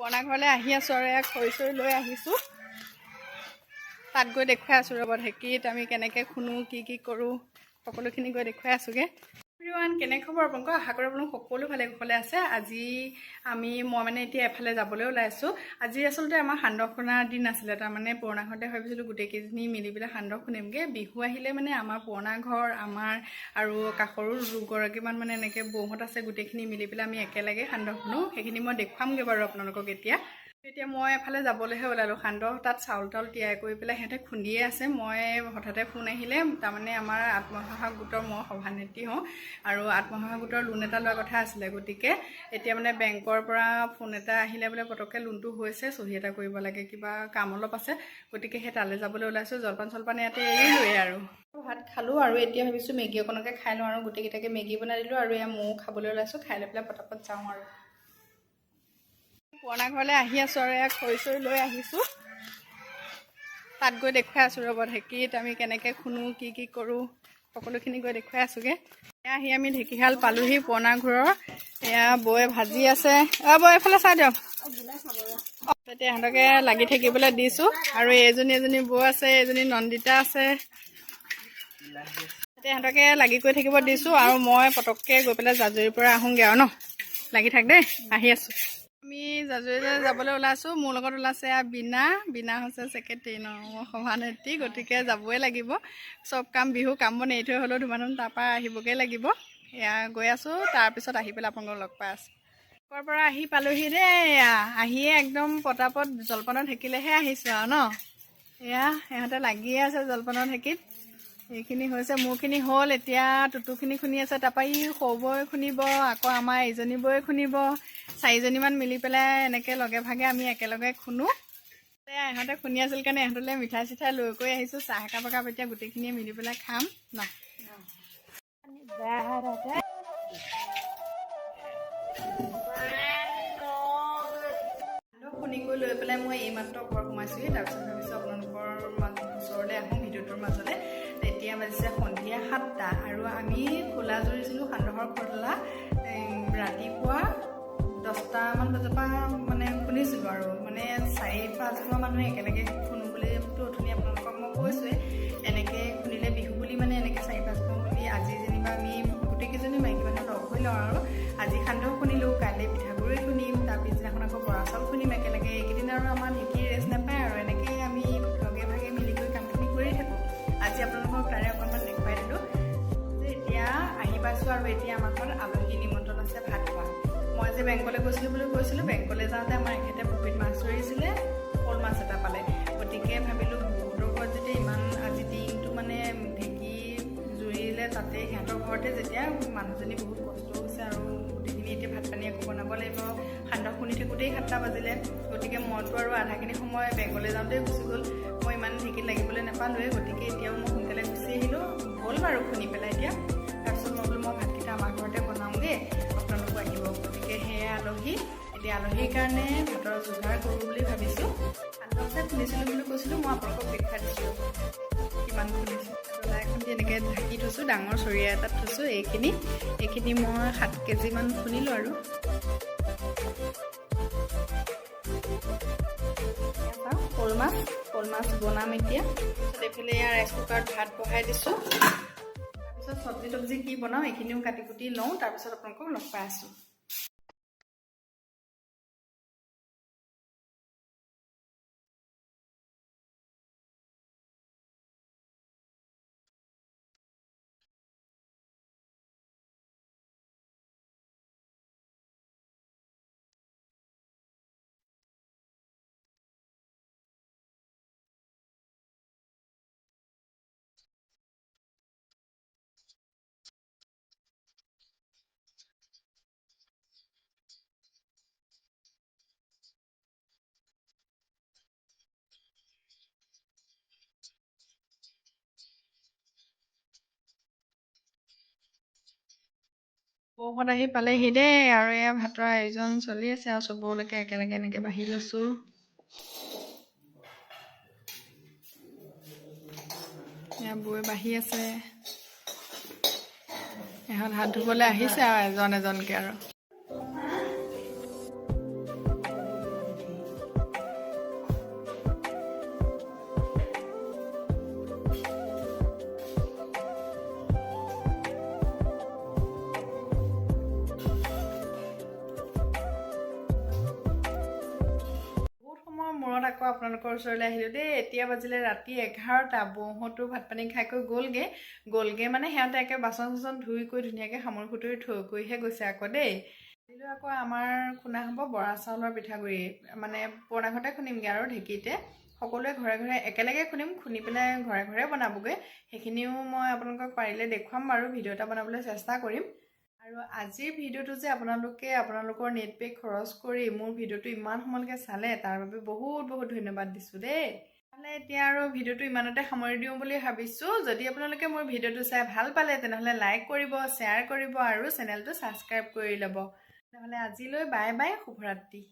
পুৰণা ঘৰলৈ আহি আছোঁ আৰু এয়া খৰি চৰি লৈ আহিছোঁ। তাত গৈ দেখুৱাই আছোঁ ৰ'ব ঢেঁকীত আমি কেনেকৈ খুন্দো কি কি কৰোঁ সকলোখিনি গৈ দেখুৱাই আছোঁগৈ। এভৰিৱান কেনে খবৰ? আপোনালোকৰ আশা কৰোঁ আপোনালোক সকলো ভালে কুশলে আছে। আজি আমি মই মানে এতিয়া এফালে যাবলৈ ওলাই আছোঁ আজি আচলতে আমাৰ সান্দহ খুন্দাৰ দিন আছিলে। তাৰমানে পুৰণা ঘৰতে ভাবিছিলোঁ গোটেইকেইজনী মিলি পেলাই সান্দহ খুন্দিমগৈ। বিহু আহিলে মানে আমাৰ পুৰণা ঘৰ আমাৰ আৰু কাষৰো দুগৰাকীমান মানে এনেকৈ বৌহঁত আছে গোটেইখিনি মিলি পেলাই আমি একেলগে সান্দহ খুন্দো। সেইখিনি মই দেখুৱামগৈ বাৰু আপোনালোকক এতিয়া। এতিয়া মই এফালে যাবলৈহে ওলালোঁ। সান্দহ তাত চাউল তাউল তিয়াই কৰি পেলাই সিহঁতে খুন্দিয়ে আছে। মই হঠাতে ফোন আহিলে তাৰমানে আমাৰ আত্মসহায়ক গোটৰ মই সভানেত্ৰী হওঁ আৰু আত্মসহায়ক গোটৰ লোন এটা লোৱাৰ কথা আছিলে গতিকে এতিয়া মানে বেংকৰ পৰা ফোন এটা আহিলে বোলে পটককৈ লোনটো হৈছে চহী এটা কৰিব লাগে কিবা কাম অলপ আছে। গতিকে সেই তালৈ যাবলৈ ওলাইছোঁ। জলপান চলপান ইয়াতে এৰিলোৱে আৰু। ভাত খালোঁ আৰু এতিয়া ভাবিছোঁ মেগী অকণকে খাই লওঁ আৰু। গোটেইকেইটাকে মেগী বনাই দিলোঁ আৰু এয়া ময়ো খাবলৈ ওলাইছোঁ। খাই লৈ পেলাই পটাপট যাওঁ আৰু। পুৰণা ঘৰলৈ আহি আছোঁ আৰু এয়া খৰি চৰি লৈ আহিছোঁ। তাত গৈ দেখুৱাই আছোঁ ৰ'ব ঢেঁকীত আমি কেনেকৈ খুন্দো কি কি কৰোঁ সকলোখিনি গৈ দেখুৱাই আছোঁগৈ। এয়া আহি আমি ঢেঁকীশাল পালোহি পুৰণা ঘৰৰ। এয়া বৌয়ে ভাজি আছে। অঁ বৌ এইফালে চাই দিয়ক। তেতিয়া সিহঁতকে লাগি থাকিবলৈ দিছোঁ। আৰু এইজনী এজনী বৌ আছে এইজনী নন্দিতা আছে। এতিয়া সিহঁতকে লাগি কৰি থাকিব দিছোঁ আৰু মই পটককৈ গৈ পেলাই জাজৰিৰ পৰা আহোঁগৈ আৰু ন? লাগি থাক দেই আহি আছোঁ। আমি জাজুৰীলৈ যাবলৈ ওলাইছোঁ মোৰ লগত ওলাইছে বীণা। বীণা হৈছে ছেক্ৰেটেৰী ন মই সভানেত্ৰী গতিকে যাবই লাগিব। চব কাম বিহু কাম বন এৰি থৈ হ'লেও ধুমাধুম তাৰপৰা আহিবগৈ লাগিব। এয়া গৈ আছোঁ তাৰপিছত আহি পেলাই আপোনালোকক লগ পাই আছোঁ। ক'ৰ পৰা আহি পালোহি দেই এয়া আহিয়ে একদম পটাপট জলপানত ঢেকিলেহে আহিছোঁ আৰু ন। এয়া সিহঁতে লাগিয়ে আছে জলপানৰ ঢেঁকীত এইখিনি হৈছে মোৰখিনি হ'ল এতিয়া টুটুখিনি খুন্দি আছে তাৰপৰা ই সৰু বৈ খুন্দিব আকৌ আমাৰ ইজনী বৈ খুন্দিব। চাৰিজনীমান মিলি পেলাই এনেকৈ লগে ভাগে আমি একেলগে খুন্দো। ইহঁতে খুন্দি আছিল কাৰণে ইহঁতলৈ মিঠাই চিঠাই লৈ কৰি আহিছোঁ চাহ একাপ একাপ এতিয়া গোটেইখিনিয়ে মিলি পেলাই খাম ন। কৰি লৈ পেলাই মই এইমাত্ৰ ঘৰ সোমাইছোঁহি তাৰপিছত ভাবিছোঁ আপোনালোকৰ ওচৰলৈ আহোঁ ভিডিঅ'টোৰ মাজতে। এতিয়া বাজিছে সন্ধিয়া সাতটা। আৰু আমি খোলা জুৰিছিলোঁ সান্দহৰ খোলা ৰাতিপুৱা দহটামান বজাৰ পৰা মানে শুনিছিলোঁ আৰু। মানে চাৰি পাঁচঘৰ মানুহে একেলগে শুনো বুলিতো অথনি আপোনালোকক মই কৈছোঁৱে এনেকৈ শুনিলে বিহু বুলি মানে এনেকৈ চাৰি পাঁচঘৰ বুলি আজি যেনিবা আমি গোটেইকেইজনী মাইকী মানুহ লগ হৈ লওঁ আৰু। আজি সান্দহ খুন্দিলোঁ কাইলৈ পিঠাগুড়ি খুন্দিম তাৰ পিছদিনাখন আকৌ বৰা আৰু এতিয়া আমাৰ ঘৰত আলহী নিমন্ত্ৰণ আছে ভাত খোৱা। মই যে বেংকলৈ গৈছিলোঁ বুলি কৈছিলোঁ বেংকলৈ যাওঁতে আমাৰ এখেতে পুখুৰীত মাছ ধৰিছিলে শ'ল মাছ এটা পালে। গতিকে ভাবিলোঁ বহুতৰ ঘৰত যেতিয়া ইমান আজি দিনটো মানে ঢেঁকী জুৰিলে তাতে সিহঁতৰ ঘৰতে যেতিয়া মানুহজনী বহুত কষ্ট হৈছে আৰু গোটেইখিনি এতিয়া ভাত পানী আকৌ বনাব লাগিব। সান্দহ খুন্দি থাকোঁতেই সাতটা বাজিলে। গতিকে মইতো আৰু আধাখিনি সময় বেংকলৈ যাওঁতেই গুচি গ'ল। মই ইমান ঢেঁকীত লাগিবলৈ নাপালোৱে গতিকে এতিয়াও মই সোনকালে গুচি আহিলোঁ। হ'ল বাৰু খুন্দি পেলাই। এতিয়া আলহীৰ কাৰণে ভাতৰ যোগাৰ কৰোঁ বুলি ভাবিছোঁ। সান্দহ যে খুন্দিছিলোঁ বুলি কৈছিলোঁ মই আপোনালোকক দেখুৱাই দিছোঁ। কিমান জ্বলা এখন দি এনেকৈ ঢাকি থৈছোঁ ডাঙৰ চৰিয়া এটাত থৈছোঁ এইখিনি। এইখিনি মই সাত কেজিমান খুন্দিলোঁ আৰু। শ'ল মাছ শ'ল মাছ বনাম এতিয়া। তাৰপিছত এইফালে ইয়াৰ ৰাইচ কুকাৰত ভাত বহাই দিছোঁ। তাৰপিছত চব্জি তব্জি কি বনাওঁ এইখিনিও কাটি কুটি লওঁ। তাৰপিছত আপোনালোকক লগ পাই আছোঁ। বৌহঁত আহি পালেহি দেই আৰু এয়া ভাতৰ আয়োজন চলি আছে আৰু চবলৈকে একেলগে এনেকৈ বাঢ়ি লৈছোঁ। এয়া বৈ বাঢ়ি আছে। এহঁত হাত ধুবলৈ আহিছে আৰু এজন এজনকৈ আৰু। আকৌ আপোনালোকৰ ওচৰলৈ আহিলোঁ দেই। এতিয়া বাজিলে ৰাতি এঘাৰটা বৌহঁতো ভাত পানী খাই কৰি গ'লগৈ। গ'লগৈ মানে সিহঁতে একে বাচন চাচন ধুই কৰি ধুনীয়াকৈ সামৰি সুতৰি থৈ কৰিহে গৈছে আকৌ দেই। দিলোঁ আকৌ আমাৰ খুন্দা হ'ব বৰা চাউলৰ পিঠাগুড়ি। মানে পুৰণা ঘৰতে খুন্দিমগৈ আৰু ঢেঁকীতে। সকলোৱে ঘৰে ঘৰে একেলগে খুন্দিম খুন্দি পেলাই ঘৰে ঘৰে বনাবগৈ। সেইখিনিও মই আপোনালোকক পাৰিলে দেখুৱাম বাৰু ভিডিঅ' এটা বনাবলৈ চেষ্টা কৰিম। আৰু আজিৰ ভিডিঅ'টো যে আপোনালোকে আপোনালোকৰ নেট পেক খৰচ কৰি মোৰ ভিডিঅ'টো ইমান সময়লৈকে চালে তাৰ বাবে বহুত বহুত ধন্যবাদ দিছোঁ দেই। নহ'লে এতিয়া আৰু ভিডিঅ'টো ইমানতে সামৰি দিওঁ বুলি ভাবিছোঁ। যদি আপোনালোকে মোৰ ভিডিঅ'টো চাই ভাল পালে তেনেহ'লে লাইক কৰিব শ্বেয়াৰ কৰিব আৰু চেনেলটো ছাবস্ক্ৰাইব কৰি ল'ব। নহ'লে আজিলৈ বাই বাই শুভৰাত্ৰি।